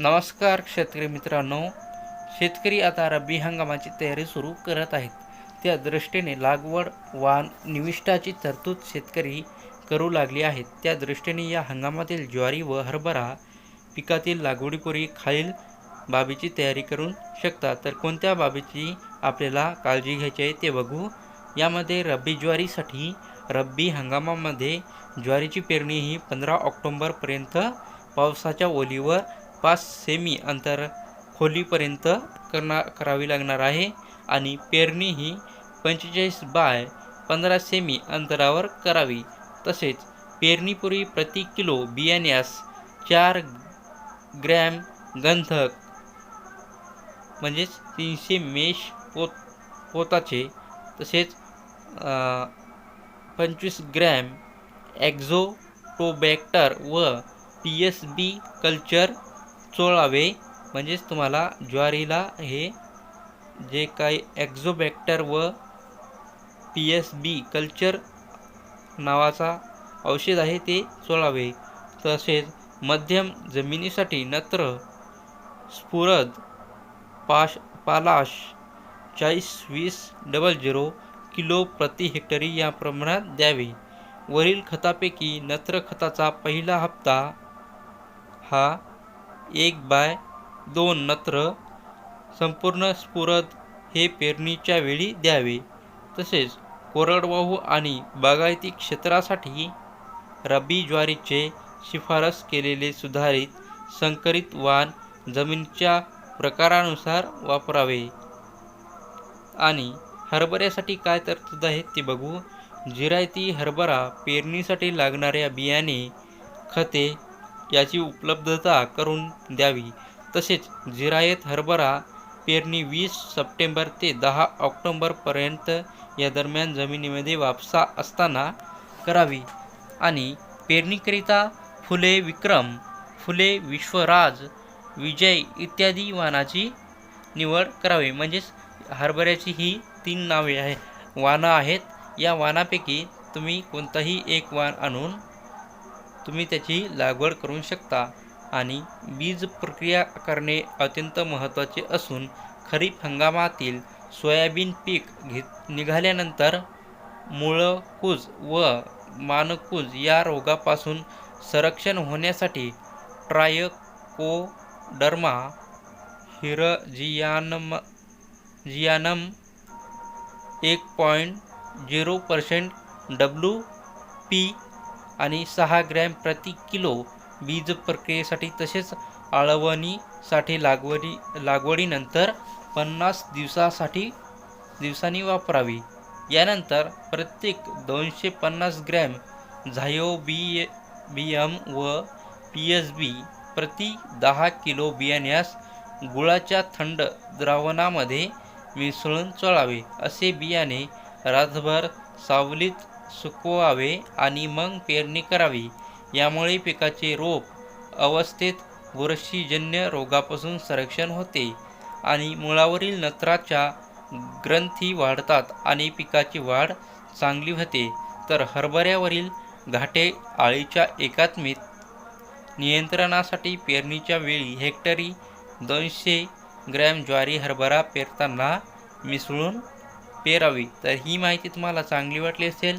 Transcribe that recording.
नमस्कार शेतकरी मित्रांनो. शेतकरी आता रब्बी हंगामाची तयारी सुरू करत आहेत. त्या दृष्टीने लागवड वाण निविष्ठाची तरतूद शेतकरी करू लागली आहेत. त्या दृष्टीने या हंगामातील ज्वारी व हरभरा पिकातील लागवडीपूर्वी खालील बाबीची तयारी करू शकता. तर कोणत्या बाबीची आपल्याला काळजी घ्यायची आहे ते बघू. यामध्ये रब्बी ज्वारीसाठी रब्बी हंगामामध्ये ज्वारीची पेरणी ही पंधरा ऑक्टोंबरपर्यंत पावसाच्या ओलीवर पाच सेमी अंतर खोलीपर्यंत करणार करावी लागणार आहे. आणि पेरणी ही पंचेचाळीस बाय पंधरा सेमी अंतरावर करावी. तसेच पेरणीपूर्वी प्रति किलो बियाण्यास चार ग्रॅम गंधक म्हणजेच तीनशे मेष पोत पोताचे तसेच पंचवीस ग्रॅम ॲक्झोटोबॅक्टर व पी एस बी कल्चर चोळावे म्हणजेच तुम्हाला ज्वारीला हे जे काही ॲक्झोबॅक्टर व पी एस बी कल्चर नावाचा औषध आहे ते चोळावे तसेच मध्यम जमिनीसाठी नत्र स्फुरद पाश पालाश चाळीस वीस डबल झिरो किलो प्रति हेक्टरी या प्रमाणात द्यावे. वरील खतापैकी नत्र खताचा पहिला हप्ता हा एक बाय दोन नत्र संपूर्ण स्फुरद हे पेरणीच्या वेळी द्यावे. तसेच कोरडवाहू आणि बागायती क्षेत्रासाठी रब्बी ज्वारीचे शिफारस केलेले सुधारित संकरित वाण जमीनच्या प्रकारानुसार वापरावे. आणि हरभऱ्यासाठी काय तरतूद आहे ते बघू. जिरायती हरभरा पेरणीसाठी लागणाऱ्या बियाणे खते याची उपलब्धता करून द्यावी. तसेच जिरायत हरभरा पेरणी वीस सप्टेंबर ते दहा ऑक्टोंबरपर्यंत या दरम्यान जमिनीमध्ये वापसा असताना करावी. आणि पेरणीकरिता फुले विक्रम फुले विश्वराज विजय इत्यादी वाहनाची निवड करावी. म्हणजेच हरभऱ्याची ही तीन नावे आहे. वाणं आहेत. या वाहनापैकी तुम्ही कोणताही एक वाण आणून तुम्ही त्याची लागवड करू शकता आणि बीज प्रक्रिया करणे अत्यंत महत्त्वाचे असून खरीप हंगामातील सोयाबीन पीक घे निघाल्यानंतर मुळकूज व मानकूज या रोगापासून संरक्षण होण्यासाठी ट्रायकोडर्मा हिरजियानम जियानम एक point zero percent W P आणि सहा ग्रॅम प्रति किलो बीज प्रक्रियेसाठी तसेच आळवणीसाठी लागवडी लागवडीनंतर पन्नास दिवसासाठी दिवसांनी वापरावी. यानंतर प्रत्येक दोनशे पन्नास ग्रॅम झायो बी बी एम व पी एस बी प्रति दहा किलो बियाण्यास गुळाच्या थंड द्रावणामध्ये मिसळून चोळावे. असे बियाणे रातभर सावलीत सुकवावे आणि मग पेरणी करावी. यामुळे पिकाचे रोप अवस्थेत बुरशीजन्य रोगापासून संरक्षण होते आणि मुळावरील नत्राच्या ग्रंथी वाढतात आणि पिकाची वाढ चांगली होते. तर हरभऱ्यावरील घाटे आळीच्या एकात्मित नियंत्रणासाठी पेरणीच्या वेळी हेक्टरी दोनशे ग्रॅम ज्वारी हरभरा पेरताना मिसळून पेरावी. तर ही माहिती तुम्हाला चांगली वाटली असेल